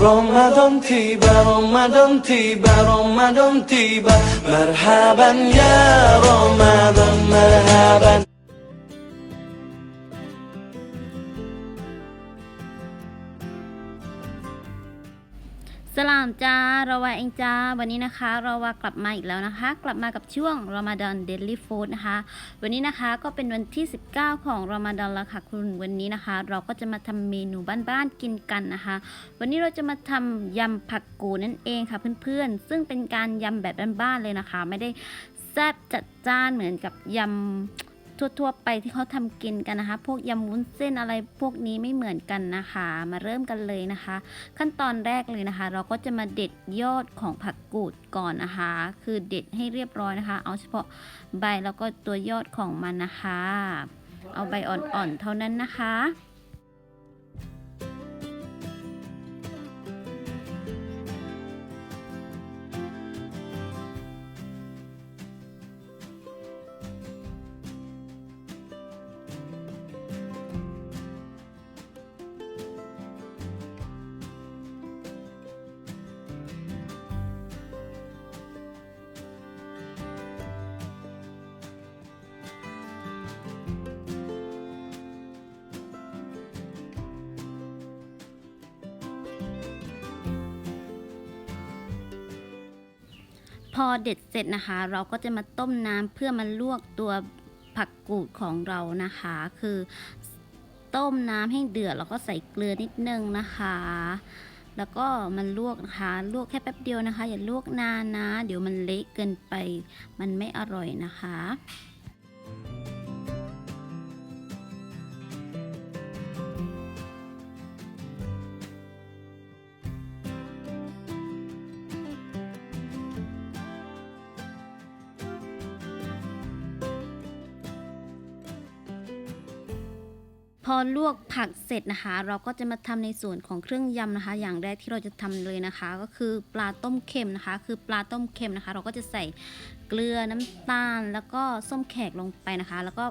رمضان تيبا رمضان تيبا رمضان تيبا. مرحبا يا رمضان مرحبا. สลามจ้าเราวาเองจ้า วันนี้นะคะเราวากลับมาอีกแล้วนะคะ กลับมากับช่วงรอมฎอนเดลี่ฟู้ดนะคะ วันนี้นะคะก็เป็นวันที่ 19 ของรอมฎอนแล้วค่ะคุณวันนี้นะคะ เราก็จะมาทำเมนูบ้านๆกินกันนะคะ วันนี้เราจะมาทำยำผักกูนั่นเองค่ะเพื่อนๆ ซึ่งเป็นการยำแบบบ้านๆเลยนะคะ ไม่ได้แซ่บจัดจ้านเหมือนกับยำ ทั่วๆไปที่เขาทำกินกันนะคะ พวกยำวุ้นเส้นอะไรพวกนี้ไม่เหมือนกันนะคะ มาเริ่มกันเลยนะคะ ขั้นตอนแรกเลยนะคะ เราก็จะมาเด็ดยอดของผักกูดก่อนนะคะ คือเด็ดให้เรียบร้อยนะคะ เอาเฉพาะใบแล้วก็ตัวยอดของมันนะคะ เอาใบอ่อนๆเท่านั้นนะคะ พอเด็ดเสร็จนะคะ เราก็จะมาต้มน้ำเพื่อมาลวกตัวผักกูดของเรานะคะ คือต้มน้ำให้เดือดแล้วก็ใส่เกลือนิดนึงนะคะ แล้วก็มันลวกนะคะ ลวกแค่แป๊บเดียวนะคะ อย่าลวกนานนะ เดี๋ยวมันเละเกินไป มันไม่อร่อยนะคะ พอลวกผักเสร็จนะคะ เราก็จะมาทำในส่วนของเครื่องยำนะคะ อย่างแรกที่เราจะทำเลยนะคะ ก็คือปลาต้มเค็มนะคะ คือปลาต้มเค็มนะคะ เราก็จะใส่เกลือน้ำตาล แล้วก็ส้มแขกลงไปนะคะ แล้วก็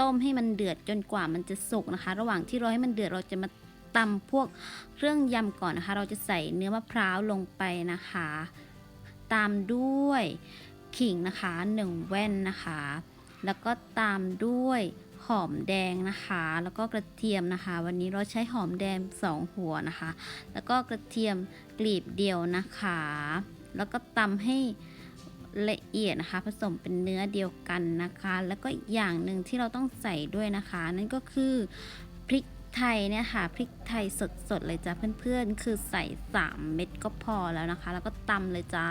ต้มให้มันเดือดจนกว่ามันจะสุกนะคะ ระหว่างที่รอให้มันเดือดเราจะมาตำพวกเครื่องยำก่อนนะคะ เราจะใส่เนื้อมะพร้าวลงไปนะคะ ตามด้วยขิงนะคะหนึ่งแว่นนะคะ แล้วก็ตามด้วย หอมแดงนะคะ แล้วก็กระเทียมนะคะ วันนี้เราใช้หอมแดงสองหัวนะคะ แล้วก็กระเทียมกลีบเดียวนะคะ แล้วก็ตำให้ละเอียดนะคะ ผสมเป็นเนื้อเดียวกันนะคะ แล้วก็อีกอย่างหนึ่งที่เราต้องใส่ด้วยนะคะ นั่นก็คือพริกไทยเนี่ยค่ะพริกไทยสดๆเลยจ้ะเพื่อนๆ คือใส่ 3 เม็ดก็พอแล้วนะคะ แล้วก็ตำเลยจ้า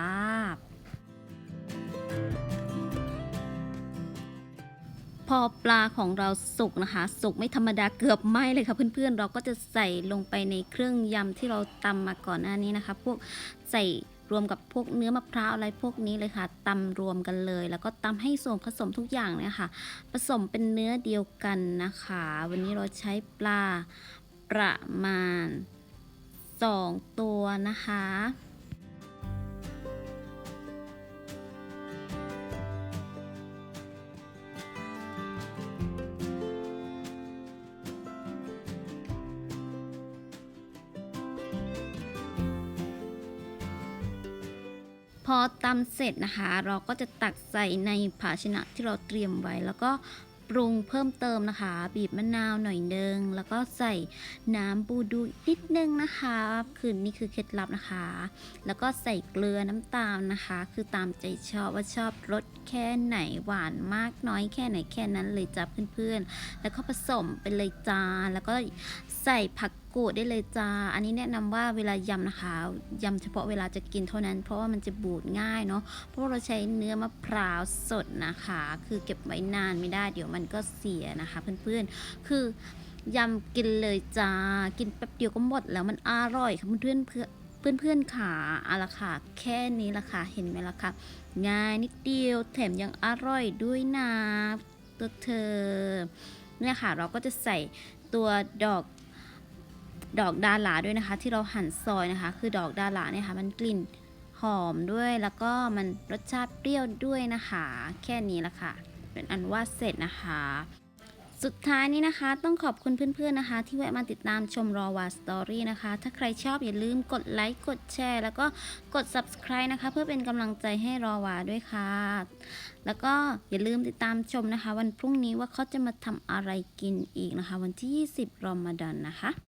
พอปลาของเราสุกนะคะ สุกไม่ธรรมดาเกือบไหม้เลยค่ะเพื่อนๆ เราก็จะใส่ลงไปในเครื่องยำที่เราตำมาก่อนหน้านี้นะคะ พวกใส่รวมกับพวกเนื้อมะพร้าวอะไรพวกนี้เลยค่ะตำรวมกันเลย แล้วก็ตำให้ส่วนผสมทุกอย่างเนี่ยค่ะผสมเป็นเนื้อเดียวกันนะคะ วันนี้เราใช้ปลาประมาณ 2 ตัวนะคะ พอตำเสร็จนะคะ เราก็จะตักใส่ในภาชนะที่เราเตรียมไว้ แล้วก็ปรุงเพิ่มเติมนะคะ บีบมะนาวหน่อยนึงแล้วก็ใส่น้ำบูดูนิดนึงนะคะคือนี่คือเคล็ดลับนะคะ แล้วก็ใส่เกลือน้ำตาลนะคะ คือตามใจชอบว่าชอบรสแค่ไหนหวานมากน้อยแค่ไหนแค่นั้นเลยจ้าเพื่อนๆ แล้วก็ผสมไปเลยจ้าแล้วก็ใส่ผัก กูดได้เลยจ้า อันนี้แนะนำว่าเวลายำนะคะยำเฉพาะเวลาจะกินเท่านั้น เพราะว่ามันจะบูดง่ายเนาะ เพราะเราใช้เนื้อมะพร้าวสดนะคะ คือเก็บไว้นานไม่ได้เดี๋ยวมันก็เสียนะคะเพื่อนๆ คือยำกินเลยจ้า กินแป๊บเดียวก็หมดแล้วมันอร่อยค่ะเพื่อนเพื่อนเพื่อนเพื่อนๆขาอาละค่ะ แค่นี้ละค่ะ เห็นไหมล่ะค่ะ ง่ายนิดเดียว แถมยังอร่อยด้วยนะ ตัวเธอ เนี่ยค่ะ เราก็จะใส่ตัวดอก ดอกดาหลาด้วยนะคะ ที่เราหั่นซอยนะคะ คือดอกดาหลาเนี่ยค่ะ มันกลิ่นหอมด้วยแล้วก็มันรสชาติเปรี้ยวด้วยนะคะ แค่นี้ละค่ะ เป็นอันว่าเสร็จนะคะ สุดท้ายนี้นะคะ ต้องขอบคุณเพื่อนๆนะคะ ที่แวะมาติดตามชมรอวาสตอรี่นะคะ ถ้าใครชอบอย่าลืมกดไลค์กดแชร์ แล้วก็กด subscribe นะคะ เพื่อเป็นกำลังใจให้รอวาด้วยค่ะ แล้วก็อย่าลืมติดตามชมนะคะ วันพรุ่งนี้ว่าเขาจะมาทำอะไรกินอีกนะคะ วันที่ 20รอมฎอนนะคะ